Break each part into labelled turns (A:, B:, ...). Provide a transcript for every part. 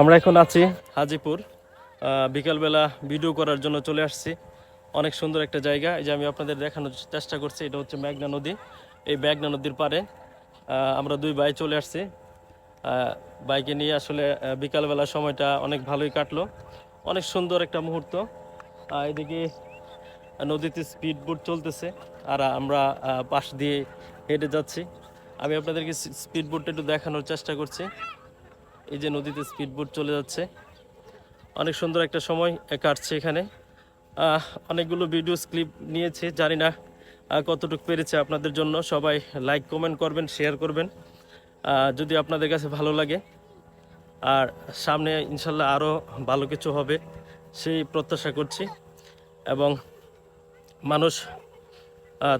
A: আমরা এখন আছি হাজিপুর। বিকালবেলা ভিডিও করার জন্য চলে আসছি। অনেক সুন্দর একটা জায়গা, এই যে আমি আপনাদের দেখানোর চেষ্টা করছি, এটা হচ্ছে মেঘনা নদী। এই মেঘনা নদীর পারে আমরা দুই ভাই চলে আসছি। বাইকে নিয়ে আসলে বিকালবেলা সময়টা অনেক ভালোই কাটলো। অনেক সুন্দর একটা মুহূর্ত। এদিকে নদীতে স্পিড বোট চলতেছে, আর আমরা পাশ দিয়ে হেঁটে যাচ্ছি। আমি আপনাদেরকে স্পিড বোটটা একটু দেখানোর চেষ্টা করছি। এই যে নদীতে স্পিড বোট চলে যাচ্ছে। অনেক সুন্দর একটা সময় কাটছে এখানে। অনেকগুলো ভিডিওস, ক্লিপ নিয়েছে। জানি না কতটুকু পেরেছে আপনাদের জন্য। সবাই লাইক, কমেন্ট করবেন, শেয়ার করবেন। যদি আপনাদের কাছে ভালো লাগে। আর সামনে ইনশাল্লাহ আরও ভালো কিছু হবে, সেই প্রত্যাশা করছি। এবং মানুষ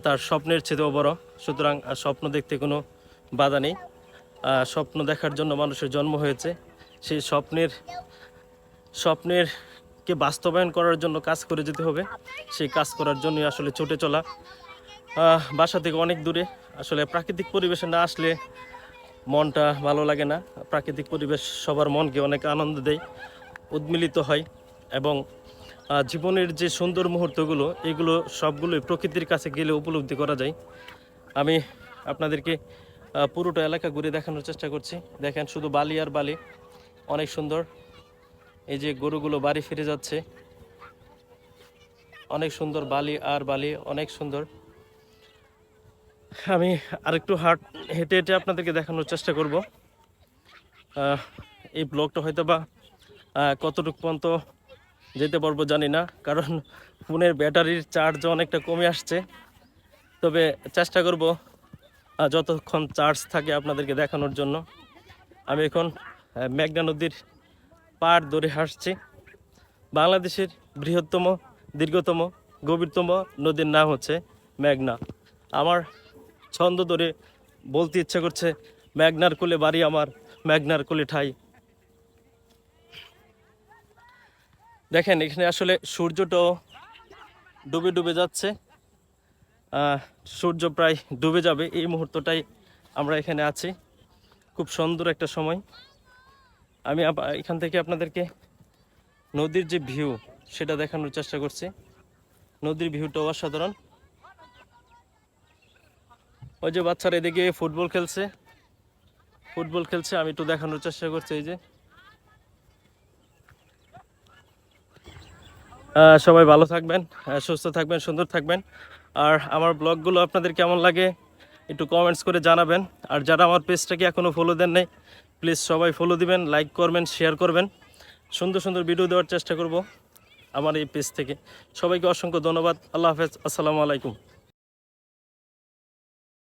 A: তার স্বপ্নের চেয়েও বড়। সুতরাং স্বপ্ন দেখতে কোনো বাধা নেই। স্বপ্ন দেখার জন্য মানুষের জন্ম হয়েছে। সেই স্বপ্নের স্বপ্নের কে বাস্তবায়ন করার জন্য কাজ করে যেতে হবে। সেই কাজ করার জন্যই আসলে ছুটে চলা। বাসা থেকে অনেক দূরে। আসলে প্রাকৃতিক পরিবেশে না আসলে মনটা ভালো লাগে না। প্রাকৃতিক পরিবেশ সবার মনকে অনেক আনন্দ দেয়, উদ্মিলিত হয় এবং জীবনের যে সুন্দর মুহূর্তগুলো, এগুলো সবগুলোই প্রকৃতির কাছে গেলে উপলব্ধি করা যায়। আমি আপনাদেরকে পুরোটা এলাকা ঘুরে দেখানোর চেষ্টা করছি। দেখেন শুধু বালি আর বালি, অনেক সুন্দর। এই যে গরুগুলো বাড়ি ফিরে যাচ্ছে। অনেক সুন্দর বালি আর বালি, অনেক সুন্দর। আমি আরেকটু হাট হেঁটে হেঁটে আপনাদেরকে দেখানোর চেষ্টা করব। এই ব্লগটা হয়তো বা কতটুকু পর্যন্ত যেতে পারব জানি না, কারণ ফোনের ব্যাটারির চার্জ অনেকটা কমে আসছে। তবে চেষ্টা করব যতক্ষণ চার্জ থাকে আপনাদেরকে দেখানোর জন্য। আমি এখন মেঘনা নদীর পাড় ধরে হাসছি বাংলাদেশের বৃহত্তম, দীর্ঘতম, গভীরতম নদীর নাম হচ্ছে মেঘনা। আমার ছন্দ ধরে বলতে ইচ্ছে করছে, মেঘনার কোলে বাড়ি আমার, মেঘনার কোলে ঠাই। দেখেন, এখানে আসলে সূর্যটাও ডুবে ডুবে যাচ্ছে। সূর্য প্রায় ডুবে যাবে। এই মুহূর্তটাই আমরা এখানে আছি। খুব সুন্দর একটা সময়। আমি এখান থেকে আপনাদেরকে নদীর যে ভিউ, সেটা দেখানোর চেষ্টা করছি। নদীর ভিউটাও অসাধারণ। ওই যে বাচ্চারা এদিকে ফুটবল খেলছে। ফুটবল খেলছে, আমি একটু দেখানোর চেষ্টা করছি এই যে। সবাই ভালো থাকবেন সুস্থ থাকবেন, সুন্দর থাকবেন। আর আমার ব্লগগুলো আপনাদের কেমন লাগে একটু কমেন্টস করে জানাবেন। আর যারা আমার পেজটাকে এখনও ফলো দেন নাই প্লিজ সবাই ফলো দিবেন লাইক করবেন শেয়ার করবেন। সুন্দর সুন্দর ভিডিও দেওয়ার চেষ্টা করব আমার এই পেজ থেকে। সবাইকে অসংখ্য ধন্যবাদ। আল্লাহ হাফেজ। আসসালামু আলাইকুম।